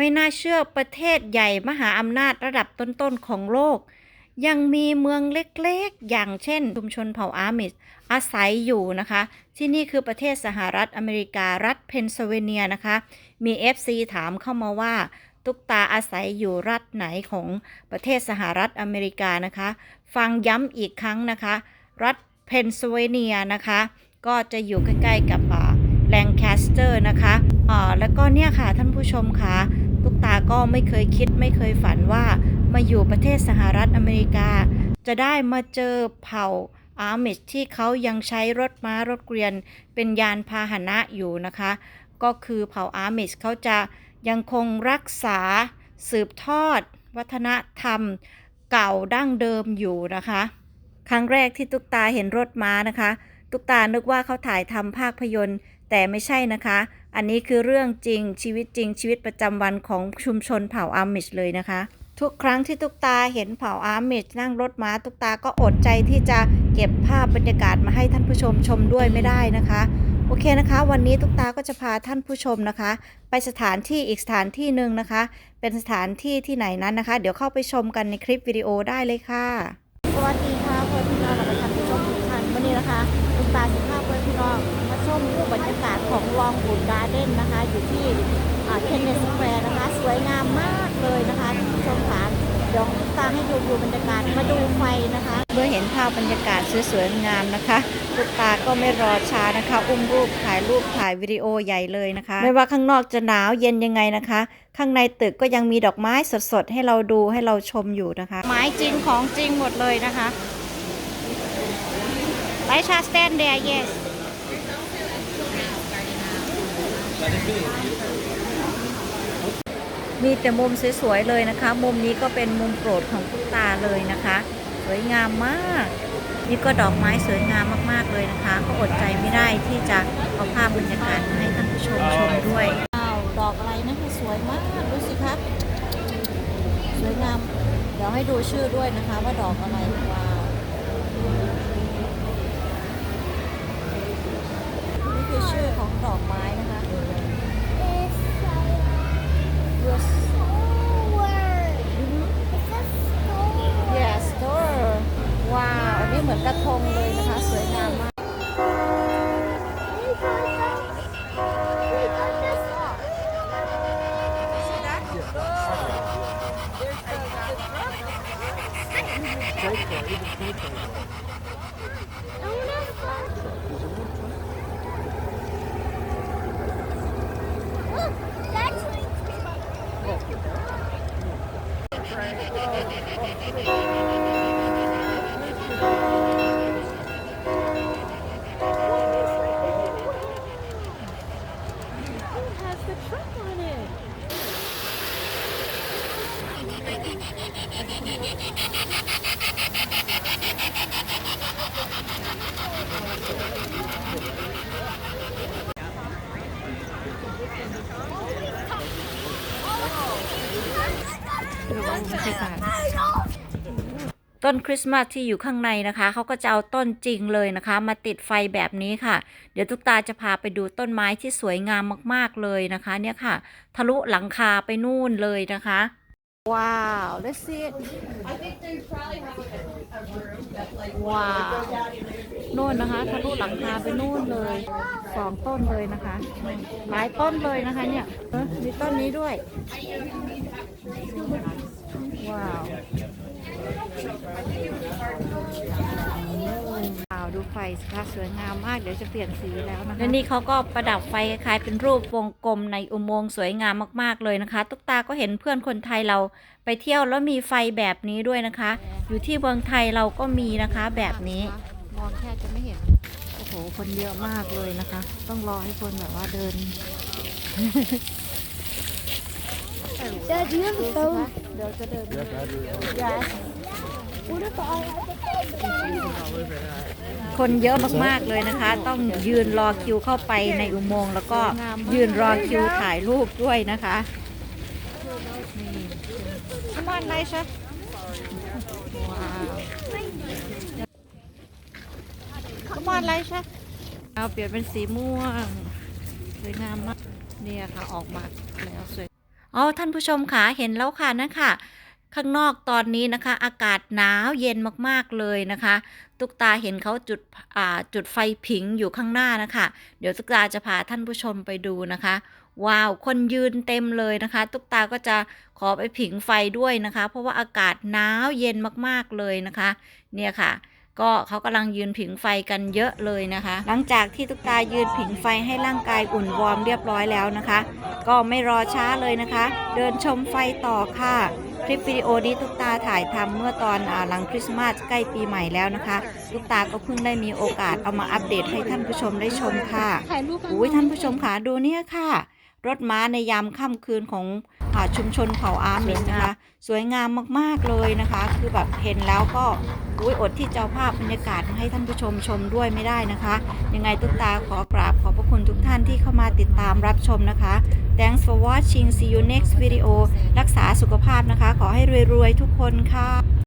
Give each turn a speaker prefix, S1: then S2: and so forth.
S1: ไม่น่าเชื่อประเทศใหญ่มหาอำนาจระดับต้นๆของโลก ยังมีเมืองเล็กๆ อย่างเช่น ชุมชนเผ่าอาร์มิสอาศัยอยู่นะคะ ที่นี่คือประเทศสหรัฐอเมริการัฐเพนซิลเวเนียนะคะ มี FC ถามเข้ามาว่าตุกตาอาศัยอยู่รัฐไหนของประเทศสหรัฐอเมริกานะคะ ฟังย้ำอีกครั้งนะคะ รัฐเพนซิลเวเนียนะคะ ก็จะอยู่ใกล้ๆกับแลงแคสเตอร์นะคะอ่าแล้วก็เนี่ยค่ะท่านผู้ชมค่ะ ตุ๊กตาก็ไม่เคยคิดไม่เคยฝันว่า มาอยู่ประเทศสหรัฐอเมริกา จะได้มาเจอเผ่าอาร์มิชที่เขายังใช้รถม้ารถเกวียน เป็นยานพาหนะอยู่นะคะ ก็คือเผ่าอาร์มิชเขาจะยังคงรักษาสืบทอด วัฒนธรรม เก่าดั้งเดิมอยู่นะคะ ครั้งแรกที่ตุ๊กตาเห็นรถม้านะคะ ตุ๊กตานึกว่าเขาถ่ายทำภาพยนตร์ แต่ไม่ใช่นะคะ อันนี้คือเรื่องจริงชีวิตจริงชีวิตประจำวันของชุมชนเผ่าอาร์มิชเลยนะคะ ทุกครั้งที่ตุ๊กตาเห็นเผ่าอาร์มิชนั่งรถม้าตุ๊กตาก็อดใจที่จะเก็บภาพบรรยากาศมาให้ท่านผู้ชมชมด้วยไม่ได้นะคะโอเคนะคะ วันนี้ตุ๊กตาก็จะพาท่านผู้ชมนะคะ ไปสถานที่อีกสถานที่หนึ่งนะคะ เป็นสถานที่ที่ไหนนั้นนะคะ เดี๋ยวเข้าไปชมกันในคลิปวิดีโอได้เลยค่ะ สวัสดีค่ะเพื่อนพี่น้องและท่านผู้ชมทุกท่านวันนี้นะคะตุ๊กตา มาชมบรรยากาศของลองบุนการ์เด้นนะคะ อยู่ที่เคนเนสแควร์นะคะ สวยงามมากเลยนะคะท่านผู้ชมค่ะเดี๋ยวตุ๊กตาให้ดูดูบรรยากาศมาดูไฟนะคะ เมื่อเห็นภาพบรรยากาศสวยๆงามนะคะตุ๊กตาก็ไม่รอช้านะคะ อุ้มรูปถ่ายรูปถ่ายวิดีโอใหญ่เลยนะคะ ไม่ว่าข้างนอกจะหนาวเย็นยังไงนะคะ ข้างในตึกก็ยังมีดอกไม้สดๆ ให้เราดูให้เราชมอยู่นะคะ ไม้จริงของจริงหมดเลยนะคะ ไลชาสแตนเดีย yes มีแต่มุมสวยๆเลยนะคะ มุมนี้ก็เป็นมุมโปรดของตุ๊กตาเลยนะคะ สวยงามมาก นี่ก็ดอกไม้สวยงามมากๆเลยนะคะ ก็อดใจไม่ได้ที่จะเอาภาพบรรยากาศมาให้ท่านผู้ชมชมด้วยว้าวดอกอะไรนั่นสวยมากดูสิครับ สวยงาม เดี๋ยวให้ดูชื่อด้วยนะคะ ว่าดอกอะไรว้าวนี่คือชื่อของดอกไม้
S2: Ha ha ha ha!
S1: ต้นคริสต์มาสที่อยู่ข้างในนะคะ เขาก็จะเอาต้นจริงเลยนะคะ มาติดไฟแบบนี้ค่ะ เดี๋ยวทุกตาจะพาไปดูต้นไม้ที่สวยงามมากๆเลยนะคะ เนี่ยค่ะ ทะลุหลังคาไปนู่นเลยนะคะ ว้าว let's see it ว้าวนู่นนะคะทะลุหลังคาไปนู่นเลยสองต้นเลยนะคะ หลายต้นเลยนะคะเนี่ยเออมีต้นนี้ด้วย ว้าวว้าว ดูไฟสิคะสวยงามมาก เดี๋ยวจะเปลี่ยนสีแล้วนะคะ และนี่เขาก็ประดับไฟคล้ายๆเป็นรูปวงกลมในอุโมงค์สวยงามมากๆเลยนะคะ ตุ๊กตาก็เห็นเพื่อนคนไทยเราไปเที่ยวแล้วมีไฟแบบนี้ด้วยนะคะ อยู่ที่เมืองไทยเราก็มีนะคะแบบนี้ มองแค่จะไม่เห็น โอ้โห คนเยอะมากเลยนะคะ ต้องรอให้คนแบบว่าเดิน
S2: Dad, do you have a phone?
S1: เดี๋ยวจะเดิน
S2: Yes. What if I have a phone?
S1: คนเยอะมากๆเลยนะคะ ต้องยืนรอคิวเข้าไปในอุโมงค์แล้วก็ยืนรอคิวถ่ายรูปด้วยนะคะมอนไนชะว้าวขมอนไนชะเอาเปลี่ยนเป็นสีม่วงสวยงามมากเนี่ยค่ะออกมาแล้วสวยอ๋อท่านผู้ชมคะเห็นแล้วค่ะนะคะ ข้างนอกตอนนี้นะคะ อากาศหนาวเย็นมากๆเลยนะคะ ตุกตาเห็นเขาจุดจุดไฟผิงอยู่ข้างหน้านะคะ เดี๋ยวตุกตาจะพาท่านผู้ชมไปดูนะคะ ว้าวคนยืนเต็มเลยนะคะ ตุกตาก็จะขอไปผิงไฟด้วยนะคะ เพราะว่าอากาศหนาวเย็นมากๆเลยนะคะ เนี่ยค่ะก็เขากำลังยืนผิงไฟกันเยอะเลยนะคะ หลังจากที่ตุกตายืนผิงไฟให้ร่างกายอุ่นวอร์มเรียบร้อยแล้วนะคะ ก็ไม่รอช้าเลยนะคะ เดินชมไฟต่อค่ะ ลิปวิดีโอนี้ตุกตาถ่ายทำเมื่อตอนหลังคริสต์มาสใกล้ปีใหม่แล้วนะคะตุกตาก็เพิ่งได้มีโอกาสเอามาอัปเดตให้ท่านผู้ชมได้ชมค่ะอุ้ยท่านผู้ชมค่ะดูเนี่ยค่ะ รถม้าในยามค่ำคืนของอชุมชนเผ่าอาร์มินนะคะ สวยงามมากๆเลยนะคะ คือแบบเห็นแล้วก็อุ้ยอดที่จะภาพบรรยากาศมาให้ท่านผู้ชมชมด้วยไม่ได้นะคะ ยังไงตุ๊กตาขอกราบ พระคุณทุกท่านที่เข้ามาติดตามรับชมนะคะ Thanks for watching see you next video รักษาสุขภาพนะคะ ขอให้รวยๆทุกคนค่ะ